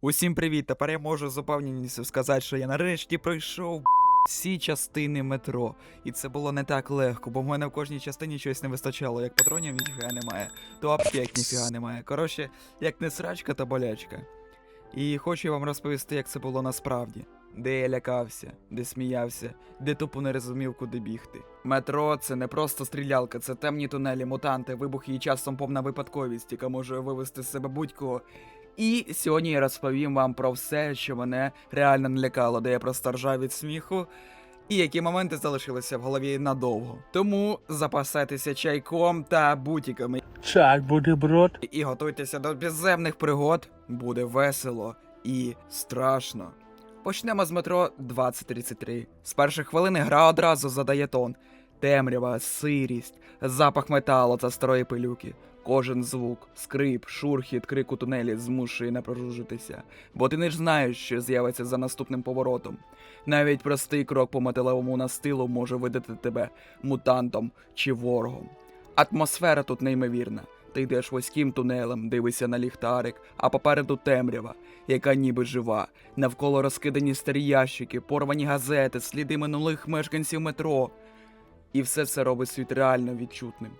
Усім привіт! Тепер я можу з упевненістю сказати, що я нарешті пройшов всі частини метро. І це було не так легко, бо в мене в кожній частині щось не вистачало. Як патронів ніфіга немає, то аптек ніфіга немає. Коротше, як не срачка, то болячка. І хочу вам розповісти, як це було насправді. Де я лякався, де сміявся, де тупо не розумів, куди бігти. Метро це не просто стрілялка, це темні тунелі, мутанти, вибухи і часом повна випадковість, яка може вивести з себе будь-кого. І сьогодні я розповім вам про все, що мене реально налякало, де я просто ржав від сміху, і які моменти залишилися в голові надовго. Тому запасайтеся чайком та бутіками Так, бутерброд. і готуйтеся до підземних пригод. Буде весело і страшно. Почнемо з метро 2033. З перших хвилини гра одразу задає тон. Темрява, сирість, запах металу та старої пилюки. Кожен звук, скрип, шурхіт, крик у тунелі змушує напружитися, бо ти не ж знаєш, що з'явиться за наступним поворотом. Навіть простий крок по металевому настилу може видати тебе мутантом чи ворогом. Атмосфера тут неймовірна. Ти йдеш вузьким тунелем, дивишся на ліхтарик, а попереду темрява, яка ніби жива. Навколо розкидані старі ящики, порвані газети, сліди минулих мешканців метро. І все це робить світ реально відчутним.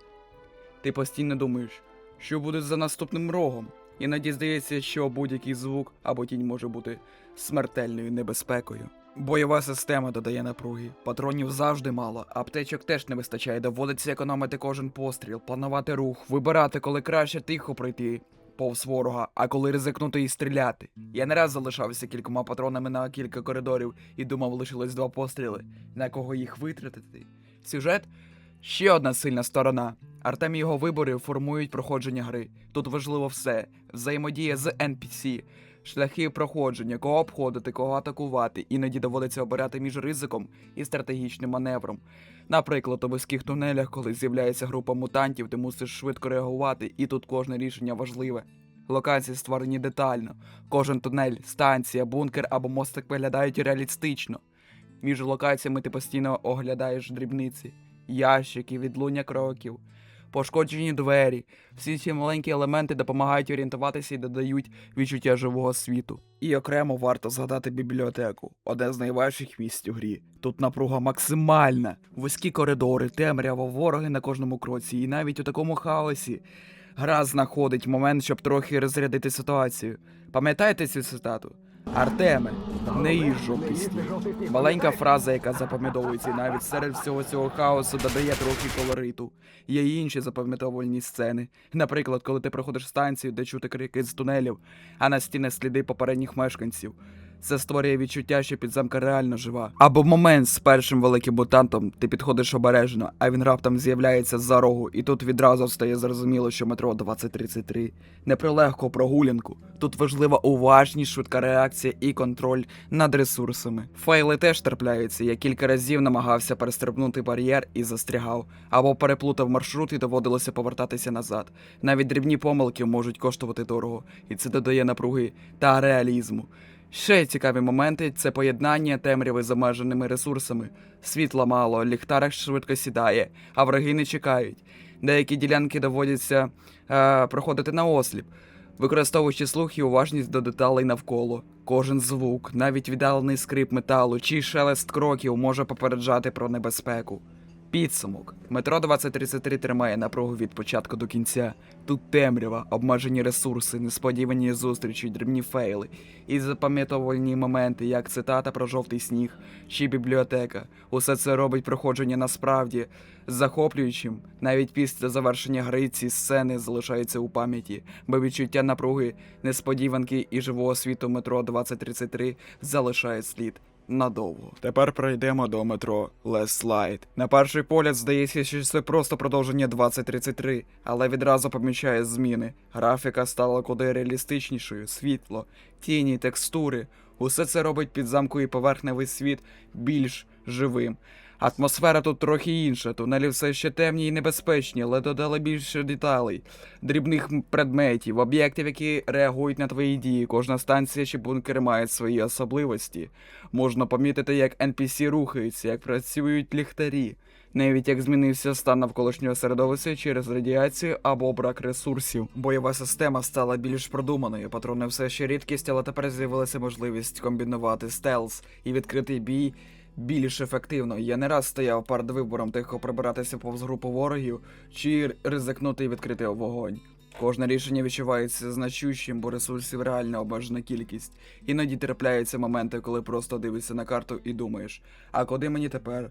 Ти постійно думаєш, що буде за наступним рогом. Іноді здається, що будь-який звук або тінь може бути смертельною небезпекою. Бойова система додає напруги, патронів завжди мало, аптечок теж не вистачає, доводиться економити кожен постріл, планувати рух, вибирати, коли краще тихо пройти повз ворога, а коли ризикнути і стріляти. Я не раз залишався кількома патронами на кілька коридорів і думав, лишилось два постріли, на кого їх витратити. Сюжет ще одна сильна сторона. Артем і його вибори формують проходження гри. Тут важливо все: взаємодія з NPC, шляхи проходження, кого обходити, кого атакувати. Іноді доводиться обирати між ризиком і стратегічним маневром. Наприклад, у вузьких тунелях, коли з'являється група мутантів, ти мусиш швидко реагувати, і тут кожне рішення важливе. Локації створені детально. Кожен тунель, станція, бункер або мостик виглядають реалістично. Між локаціями ти постійно оглядаєш дрібниці, ящики, відлуння кроків, пошкоджені двері. Всі ці маленькі елементи допомагають орієнтуватися і додають відчуття живого світу. І окремо варто згадати бібліотеку, одне з найважчих місць у грі. Тут напруга максимальна, вузькі коридори, темрява, вороги на кожному кроці, і навіть у такому хаосі гра знаходить момент, щоб трохи розрядити ситуацію. Пам'ятаєте цю цитату? Артеме, не їж жовтий. Маленька фраза, яка запам'ятовується, навіть серед всього цього хаосу додає трохи колориту. Є й інші запам'ятовувальні сцени. Наприклад, коли ти проходиш станцію, де чути крики з тунелів, а на стіни сліди попередніх мешканців. Це створює відчуття, що підземка реально жива. Або момент з першим великим мутантом, ти підходиш обережно, а він раптом з'являється з-за рогу, і тут відразу стає зрозуміло, що метро 2033 не про легку прогулянку. Тут важлива уважність, швидка реакція і контроль над ресурсами. Файли теж трапляються. Я кілька разів намагався перестрибнути бар'єр і застрягав, або переплутав маршрут і доводилося повертатися назад. Навіть дрібні помилки можуть коштувати дорого, і це додає напруги та реалізму. Ще цікаві моменти це поєднання темряви з обмеженими ресурсами. Світла мало, ліхтарик швидко сідає, а враги не чекають. Деякі ділянки доводяться е, проходити на осліп, використовуючи слух і уважність до деталей навколо. Кожен звук, навіть віддалений скрип металу чи шелест кроків може попереджати про небезпеку. Підсумок. Метро 2033 тримає напругу від початку до кінця. Тут темрява, обмежені ресурси, несподівані зустрічі, дрібні фейли і запам'ятовувальні моменти, як цитата про жовтий сніг чи бібліотека. Усе це робить проходження насправді захоплюючим. Навіть після завершення гри ці сцени залишаються у пам'яті, бо відчуття напруги, несподіванки і живого світу метро 2033 залишає слід. Надовго. Тепер пройдемо до метро Леслайт. На перший погляд здається, що це просто продовження 2033, але відразу помічає зміни. Графіка стала куди реалістичнішою, світло, тіні, текстури. Усе це робить підзамковий поверхневий світ більш живим. Атмосфера тут трохи інша, тунелі все ще темні і небезпечні, але додали більше деталей, дрібних предметів, об'єктів, які реагують на твої дії. Кожна станція чи бункер має свої особливості. Можна помітити, як NPC рухаються, як працюють ліхтарі. навіть як змінився стан навколишнього середовища через радіацію або брак ресурсів. Бойова система стала більш продуманою. Патрони все ще рідкість, але тепер з'явилася можливість комбінувати стелс і відкритий бій. Більш ефективно. Я не раз стояв перед вибором тихо прибиратися повз групу ворогів чи ризикнути і відкрити вогонь. Кожне рішення відчувається значущим, бо ресурсів реально обмежена кількість. Іноді трапляються моменти, коли просто дивишся на карту і думаєш, а куди мені тепер?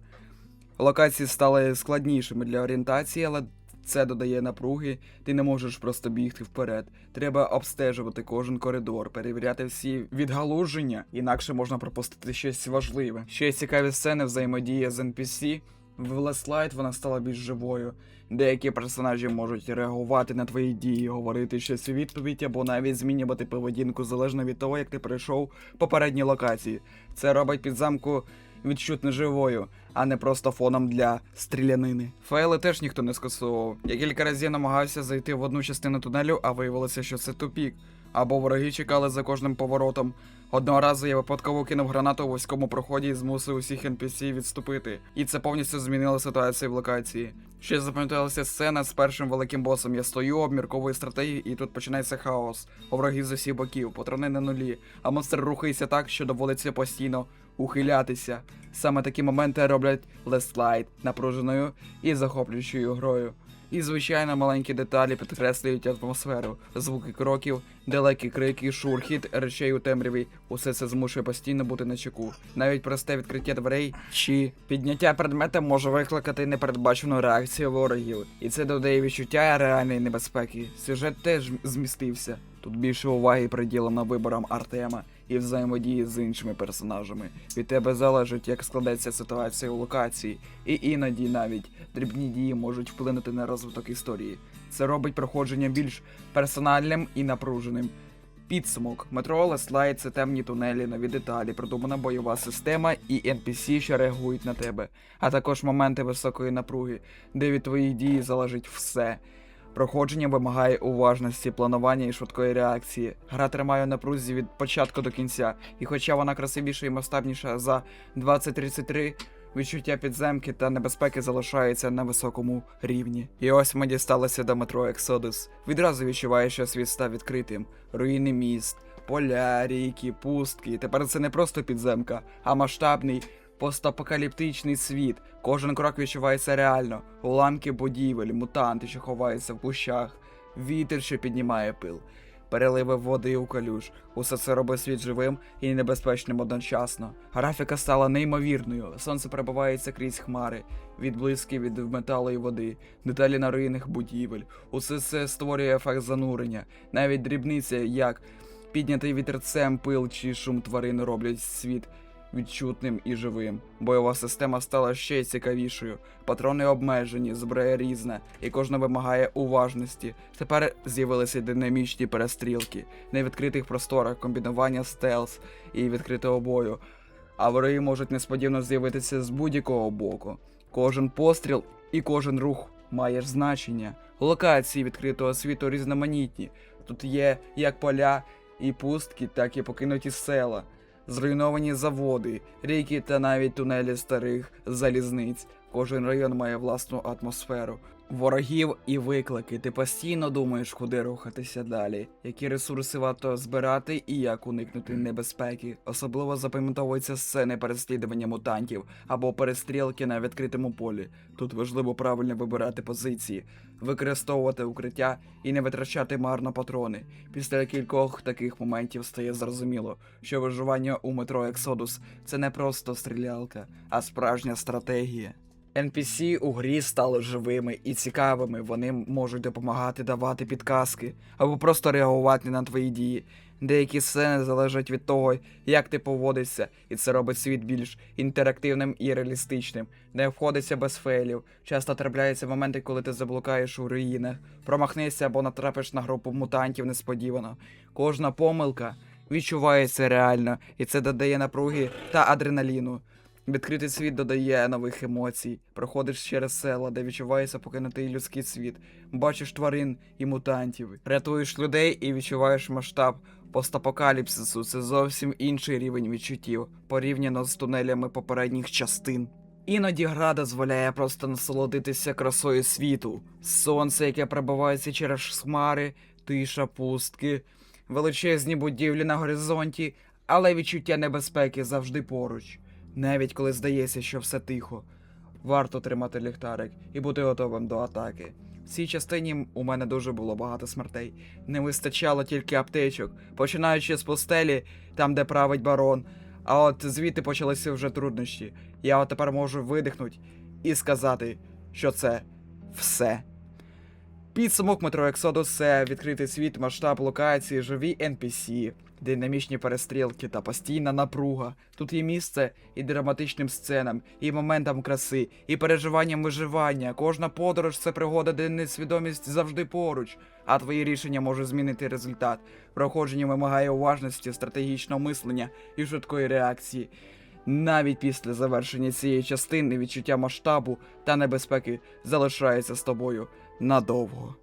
Локації стали складнішими для орієнтації, але це додає напруги, ти не можеш просто бігти вперед. Треба обстежувати кожен коридор, перевіряти всі відгалуження, інакше можна пропустити щось важливе. Ще цікаві сцени взаємодія з NPC. В Last вона стала більш живою. Деякі персонажі можуть реагувати на твої дії, говорити щось у відповідь або навіть змінювати поведінку залежно від того, як ти пройшов попередні локації. Це робить підзамку відчутно живою, а не просто фоном для стрілянини. Файли теж ніхто не скасовував. Я кілька разів намагався зайти в одну частину тунелю, а виявилося, що це тупік. Або вороги чекали за кожним поворотом. Одного разу я випадково кинув гранату у вузькому проході і змусив усіх NPC відступити. І це повністю змінило ситуацію в локації. Ще запам'яталася сцена з першим великим босом. Я стою, обмірковую стратегію, і тут починається хаос. У ворогів з усіх боків, патрони на нулі, а монстр рухається так, що доводиться постійно ухилятися. Саме такі моменти роблять Last напруженою і захоплюючою грою. І, звичайно, маленькі деталі підкреслюють атмосферу, звуки кроків, далекі крики, шурхіт, речей у темряві. Усе це змушує постійно бути на чеку. Навіть просте відкриття дверей чи підняття предмета може викликати непередбачену реакцію ворогів, і це додає відчуття реальної небезпеки. Сюжет теж змістився. Тут більше уваги приділено виборам Артема і взаємодії з іншими персонажами. Від тебе залежить, як складеться ситуація у локації, і іноді навіть дрібні дії можуть вплинути на розвиток історії. Це робить проходження більш персональним і напруженим. Підсумок метро Light – це темні тунелі, нові деталі, продумана бойова система і NPC, що реагують на тебе, а також моменти високої напруги, де від твоїх дій залежить все. Проходження вимагає уважності, планування і швидкої реакції. Гра тримає у напрузі від початку до кінця, і хоча вона красивіша і масштабніша за 2033, відчуття підземки та небезпеки залишаються на високому рівні. І ось ми дісталися до метро Exodus. Відразу відчуваєш, що світ став відкритим. Руїни міст, поля, ріки, пустки. Тепер це не просто підземка, а масштабний постапокаліптичний світ. Кожен крок відчувається реально. Уламки будівель, мутанти, що ховаються в кущах, вітер, що піднімає пил, переливи води у калюж. Усе це робить світ живим і небезпечним одночасно. Графіка стала неймовірною. Сонце перебувається крізь хмари, відблиски від металу і води, деталі на руїнах будівель. Усе це створює ефект занурення. Навіть дрібниця, як піднятий вітерцем пил чи шум тварин роблять світ відчутним і живим. Бойова система стала ще цікавішою. Патрони обмежені, зброя різна, і кожна вимагає уважності. Тепер з'явилися динамічні перестрілки, на відкритих просторах, комбінування стелс і відкритого бою. А вороги можуть несподівано з'явитися з будь-якого боку. Кожен постріл і кожен рух має значення. Локації відкритого світу різноманітні. Тут є як поля і пустки, так і покинуті села зруйновані заводи, ріки та навіть тунелі старих залізниць. Кожен район має власну атмосферу. Ворогів і виклики. Ти постійно думаєш, куди рухатися далі, які ресурси варто збирати і як уникнути небезпеки. Особливо запам'ятовуються сцени переслідування мутантів або перестрілки на відкритому полі. Тут важливо правильно вибирати позиції, використовувати укриття і не витрачати марно патрони. Після кількох таких моментів стає зрозуміло, що виживання у метро Ексодус це не просто стрілялка, а справжня стратегія. NPC у грі стали живими і цікавими. Вони можуть допомагати давати підказки або просто реагувати на твої дії. Деякі сцени залежать від того, як ти поводишся, і це робить світ більш інтерактивним і реалістичним. Не обходиться без фейлів. Часто трапляються моменти, коли ти заблукаєш у руїнах, промахнешся або натрапиш на групу мутантів несподівано. Кожна помилка відчувається реально, і це додає напруги та адреналіну. Відкритий світ додає нових емоцій. Проходиш через села, де відчувається покинутий людський світ. Бачиш тварин і мутантів, рятуєш людей і відчуваєш масштаб постапокаліпсису. Це зовсім інший рівень відчуттів, порівняно з тунелями попередніх частин. Іноді гра дозволяє просто насолодитися красою світу, сонце, яке пробивається через хмари, тиша, пустки, величезні будівлі на горизонті, але відчуття небезпеки завжди поруч, навіть коли здається, що все тихо. Варто тримати ліхтарик і бути готовим до атаки. В цій частині у мене дуже було багато смертей. Не вистачало тільки аптечок, починаючи з постелі, там де править барон. А от звідти почалися вже труднощі. Я от тепер можу видихнути і сказати, що це все. Підсумок Metro Exodus – це відкритий світ, масштаб локації, живі NPC, динамічні перестрілки та постійна напруга. Тут є місце і драматичним сценам, і моментам краси, і переживанням виживання. Кожна подорож це пригода, де несвідомість завжди поруч, а твої рішення можуть змінити результат. Проходження вимагає уважності, стратегічного мислення і швидкої реакції. Навіть після завершення цієї частини відчуття масштабу та небезпеки залишається з тобою надовго.